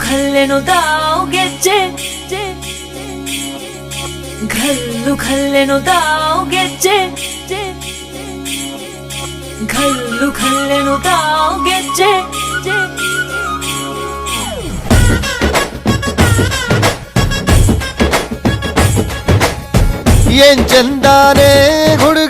ಖಲ್ಲೆನು ತಾವು ಗೆಜ್ಜೆ ಘಲ್ಲು ಖಲ್ಲೆನು ತಾವು ಗೆಜ್ಜೆ ಘಲ್ಲು ಖಲ್ಲೆನು ತಾವು ಗೆಜ್ಜೆ ಏನ್ ಚಂದಾನೆ ಹುಡುಗಿ ಕಲ್ಲು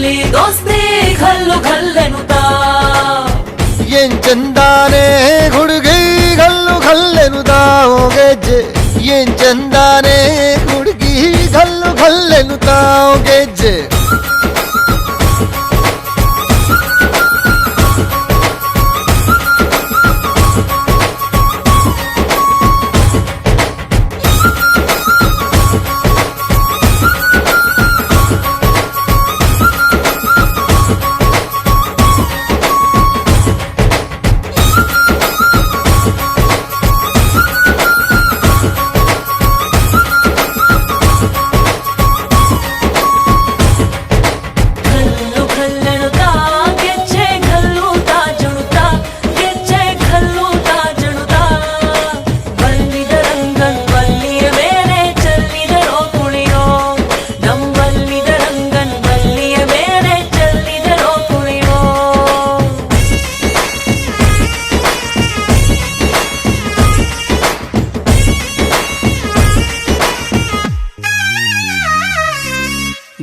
ಕುಸ್ತಿಯಲ್ಲಿ ದೋಸ್ತಿ ಘಲ್ಲು ಘಲ್ಲೆನು ತಾವು ಏನ್ ಚಂದಾನೆ ಹುಡುಗಿ ಕಲ್ಲು ಕಲ್ಲೆನು ತಾವು ಗೆಜ್ಜೆ ಏನ್ ಚಂದಾನೆ ಹುಡುಗಿ ಕಲ್ಲು ಕಲ್ಲೆನು ತಾವು